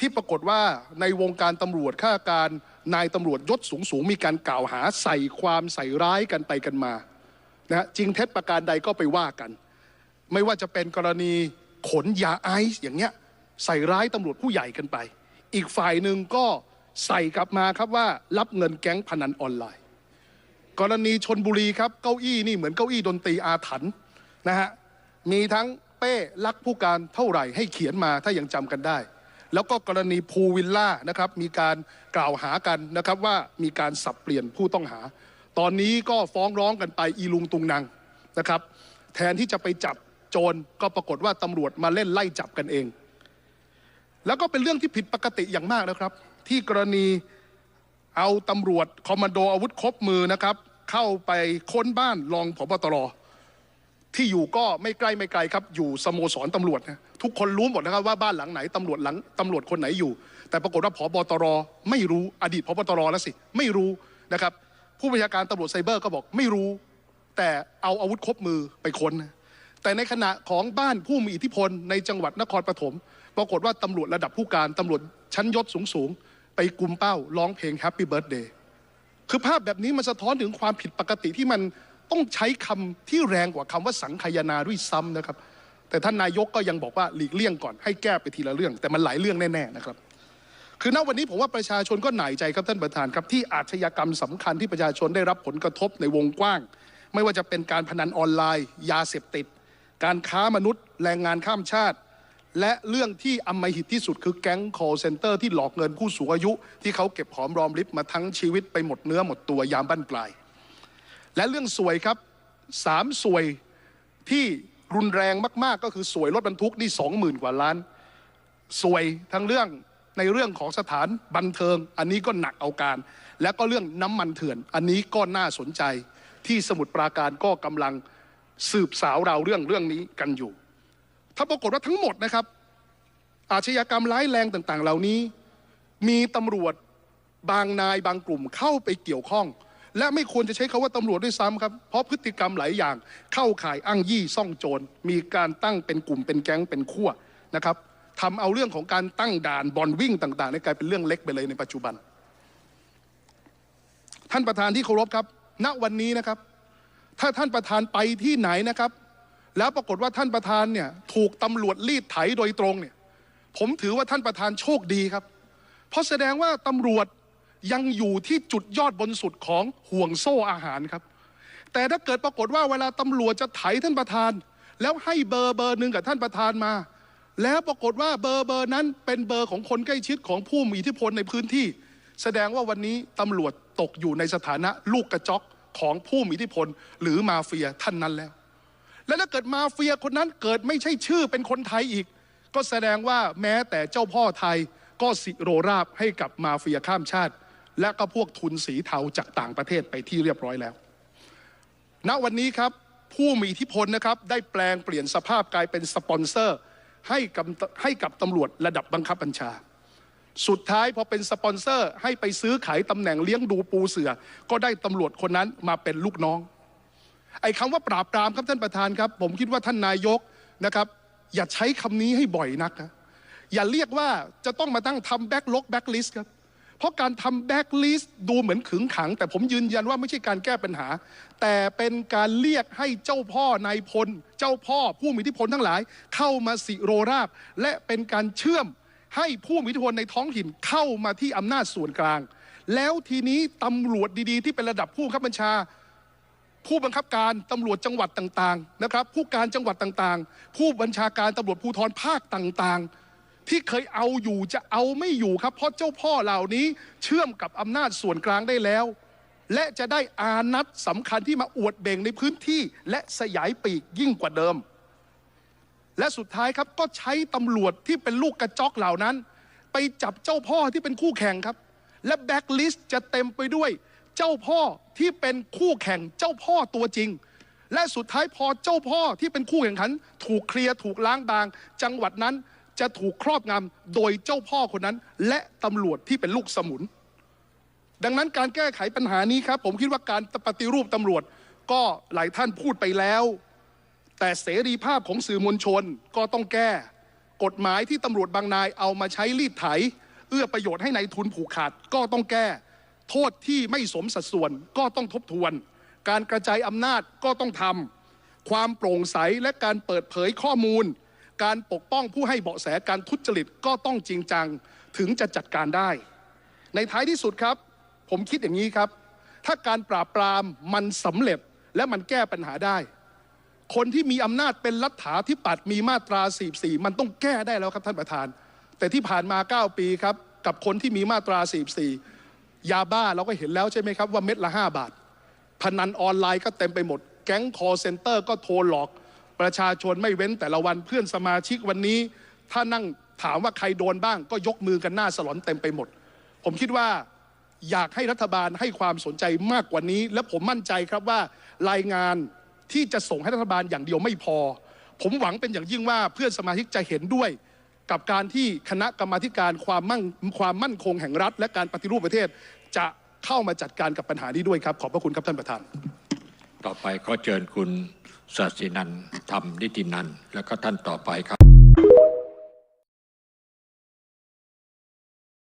ที่ปรากฏว่าในวงการตำรวจข้าการนายตำรวจยศสูงสูงๆมีการกล่าวหาใส่ความใส่ร้ายกันไปกันมานะฮะจริงเท็จประการใดก็ไปว่ากัน ไม่ว่าจะเป็นกรณีขนยาไอซ์อย่างเงี้ยใส่ร้ายตำรวจผู้ใหญ่กันไป อีกฝ่ายหนึ่งก็ใส่กลับมาครับว่ารับเงินแก๊งพนันออนไลน์ กรณีชนบุรีครับเก้าอี้นี่เหมือนเก้าอี้ดนตรีอาถรรพ์นะฮะมีทั้งเป้รักผู้การเท่าไหร่ให้เขียนมาถ้ายังจำกันได้ แล้วก็กรณีภูวิลล่านะครับมีการกล่าวหากันนะครับว่ามีการสับเปลี่ยนผู้ต้องหา ตอนนี้ก็ฟ้องร้องกันไปอีลุงตุงนางนะครับแทนที่จะไปจับโจรก็ปรากฏว่าตำรวจมาเล่นไล่จับกันเอง แล้วก็เป็นเรื่องที่ผิดปกติอย่างมากนะครับ ที่กรณีเอาตำรวจคอมมานโดอาวุธครบมือนะครับ เข้าไปค้นบ้านรองผบตร ที่อยู่ก็ไม่ใกล้ไม่ไกลครับ อยู่สโมสรตำรวจนะทุกคนรู้หมดนะครับว่าบ้านหลังไหนตำรวจหลังตำรวจคนไหนอยู่ แต่ปรากฏว่าผบตรไม่รู้อดีตผบตรแล้วสิไม่รู้นะครับ ผู้บัญชาการตำรวจไซเบอร์ก็บอกไม่รู้ แต่เอาอาวุธครบมือไปค้น แต่ในขณะของบ้านผู้มีอิทธิพลในจังหวัดนครปฐมปรากฏว่าตำรวจระดับผู้การตำรวจชั้นยศสูงๆไปกลุ่มเป้าร้องเพลง Happy Birthday คือภาพแบบนี้มันสะท้อนถึงความผิดปกติที่มัน ต้องใช้คำที่แรงกว่าคำว่าสังคายนาด้วยซ้ำนะครับ แต่ท่านนายกก็ยังบอกว่าหลีกเลี่ยงก่อนให้แก้ไปทีละเรื่อง แต่มันหลายเรื่องแน่ๆนะครับ คือณวันนี้ผมว่าประชาชนก็หน่ายใจครับท่านประธานครับที่อาชญากรรมสำคัญที่ประชาชนได้รับผลกระทบในวงกว้าง ไม่ว่าจะเป็นการพนันออนไลน์ ยาเสพติด การค้ามนุษย์ แรงงานข้ามชาติ และเรื่องที่อำมหิตที่สุดคือแก๊ง call center ที่หลอกเงินผู้สูงอายุ ที่เขาเก็บหอมรอมริบมาทั้งชีวิตไปหมดเนื้อหมดตัวยามบั้นปลาย และเรื่องสวยครับสามสวยที่รุนแรงมาก ๆ ก็คือสวยรถบรรทุกนี่สองหมื่นกว่าล้าน สวยทั้งเรื่องในเรื่องของสถานบันเทิง อันนี้ก็หนักเอาการ และก็เรื่องน้ำมันเถื่อน อันนี้ก็น่าสนใจ ที่สมุทรปราการก็กำลังสืบสาวราวเรื่องเรื่องนี้กันอยู่ ถ้าปรากฏว่าทั้งหมดนะครับ อาชญากรรมร้ายแรงต่าง ๆ เหล่านี้ มีตำรวจบางนายบางกลุ่มเข้าไปเกี่ยวข้อง และไม่ควรจะใช้คาว่าตำรวจด้วยซ้ำครับ เพราะพฤติกรรมหลายอย่าง เข้าข่ายอ้างยี่ซ่องโจร มีการตั้งเป็นกลุ่มเป็นแก๊งเป็นขั้วนะครับทำเอาเรื่องของการตั้งด่านบอลวิ่งต่างๆในกลายเป็นเรื่องเล็กไปเลยในปัจจุบัน ท่านประธานที่เคารพครับ ณวันนี้นะครับ ถ้าท่านประธานไปที่ไหนนะครับ แล้วปรากฏว่าท่านประธานเนี่ยถูกตำรวจรีดไถโดยตรงเนี่ย ผมถือว่าท่านประธานโชคดีครับ เพราะแสดงว่าตำรวจ ยังอยู่ที่จุดยอดบนสุดของห่วงโซ่อาหารครับ แต่ถ้าเกิดปรากฏว่าเวลาตำรวจจะไถท่านประธาน แล้วให้เบอร์เบอร์หนึ่งกับท่านประธานมา แล้วปรากฏว่าเบอร์เบอร์นั้นเป็นเบอร์ของคนใกล้ชิดของผู้มีอิทธิพลในพื้นที่ แสดงว่าวันนี้ตำรวจตกอยู่ในสถานะลูกกระจอกของผู้มีอิทธิพล หรือมาเฟียท่านนั้นแล้ว และถ้าเกิดมาเฟียคนนั้นเกิดไม่ใช่ชื่อเป็นคนไทยอีก ก็แสดงว่าแม้แต่เจ้าพ่อไทยก็สิโรราบให้กับมาเฟียข้ามชาติ และก็พวกทุนสีเทาจากต่างประเทศไปที่เรียบร้อยแล้ว ณวันนี้ครับผู้มีอิทธิพลนะครับได้แปลงเปลี่ยนสภาพกลายเป็นสปอนเซอร์ให้กับให้กับตำรวจระดับบังคับบัญชา สุดท้ายพอเป็นสปอนเซอร์ให้ไปซื้อขายตำแหน่งเลี้ยงดูปูเสือ ก็ได้ตำรวจคนนั้นมาเป็นลูกน้อง ไอ้คำว่าปราบปรามครับท่านประธานครับ ผมคิดว่าท่านนายกนะครับ อย่าใช้คำนี้ให้บ่อยนักนะอย่าเรียกว่าจะต้องมาตั้งทำแบ็กลกแบ็กลิสต์ครับ เพราะการทำแบ็กลิสต์ดูเหมือนขึงขัง แต่ผมยืนยันว่าไม่ใช่การแก้ปัญหา แต่เป็นการเรียกให้เจ้าพ่อนายพล เจ้าพ่อผู้มีอิทธิพลทั้งหลาย เข้ามาสิโรราบ และเป็นการเชื่อมให้ผู้มีอิทธิพลในท้องถิ่นเข้ามาที่อำนาจส่วนกลาง แล้วทีนี้ตำรวจดีๆ ที่เป็นระดับผู้บังคับบัญชา ผู้บังคับการตำรวจจังหวัดต่างๆนะครับผู้การจังหวัดต่างๆ ผู้บัญชาการตำรวจภูธรภาคต่างๆ ที่เคยเอาอยู่จะเอาไม่อยู่ครับ เพราะเจ้าพ่อเหล่านี้เชื่อมกับอำนาจส่วนกลางได้แล้ว และจะได้อานัตสำคัญที่มาอวดเบ่งในพื้นที่และสยายปีกยิ่งกว่าเดิม และสุดท้ายครับก็ใช้ตำรวจที่เป็นลูกกระจอกเหล่านั้น ไปจับเจ้าพ่อที่เป็นคู่แข่งครับ และแบ็กลิสต์จะเต็มไปด้วยเจ้าพ่อที่เป็นคู่แข่งเจ้าพ่อตัวจริงและสุดท้ายพอเจ้าพ่อที่เป็นคู่แข่งขัน ถูกเคลียร์ถูกล้างบาง จังหวัดนั้น จะถูกครอบงำโดยเจ้าพ่อคนนั้น และตำรวจที่เป็นลูกสมุน ดังนั้นการแก้ไขปัญหานี้ครับ ผมคิดว่าการปฏิรูปตำรวจก็หลายท่านพูดไปแล้ว แต่เสรีภาพของสื่อมวลชนก็ต้องแก้ กฎหมายที่ตำรวจบางนายเอามาใช้รีดไถ เอื้อประโยชน์ให้ในายทุนผูกขาดก็ต้องแก้ โทษที่ไม่สมสัดส่วนก็ต้องทบทวน การกระจายอำนาจก็ต้องทำความโปร่งใสและการเปิดเผยข้อมูล การปกป้องผู้ให้เบาะแสการทุจริตก็ต้องจริงจังถึงจะจัดการได้ ในท้ายที่สุดครับ ผมคิดอย่างนี้ครับ ถ้าการปราบปรามมันสำเร็จและมันแก้ปัญหาได้ คนที่มีอำนาจเป็นรัฐาธิปัตย์มีมาตรา 44 มันต้องแก้ได้แล้วครับท่านประธาน แต่ที่ผ่านมา 9 ปีครับ กับคนที่มีมาตรา 44 ยาบ้าเราก็เห็นแล้วใช่ไหมครับว่าเม็ดละ 5 บาท พนันออนไลน์ก็เต็มไปหมด แก๊งคอเซ็นเตอร์ก็โทรหลอก ประชาชนไม่เว้นแต่ละวันเพื่อนสมาชิกวันนี้ ถ้านั่งถามว่าใครโดนบ้าง ก็ยกมือกันหน้าสลอนเต็มไปหมด ผมคิดว่าอยากให้รัฐบาลให้ความสนใจมากกว่านี้ และผมมั่นใจครับว่ารายงานที่จะส่งให้รัฐบาลอย่างเดียวไม่พอ ผมหวังเป็นอย่างยิ่งว่าเพื่อนสมาชิกจะเห็นด้วย กับการที่คณะกรรมาธิการความมั่งความมั่นคงแห่งรัฐ และการปฏิรูปประเทศ จะเข้ามาจัดการกับปัญหานี้ด้วยครับ ขอบพระคุณครับท่านประธาน ต่อไปขอเชิญคุณ ศาสินันท์ธรรมนิตินันแล้วก็ท่านต่อไปครับ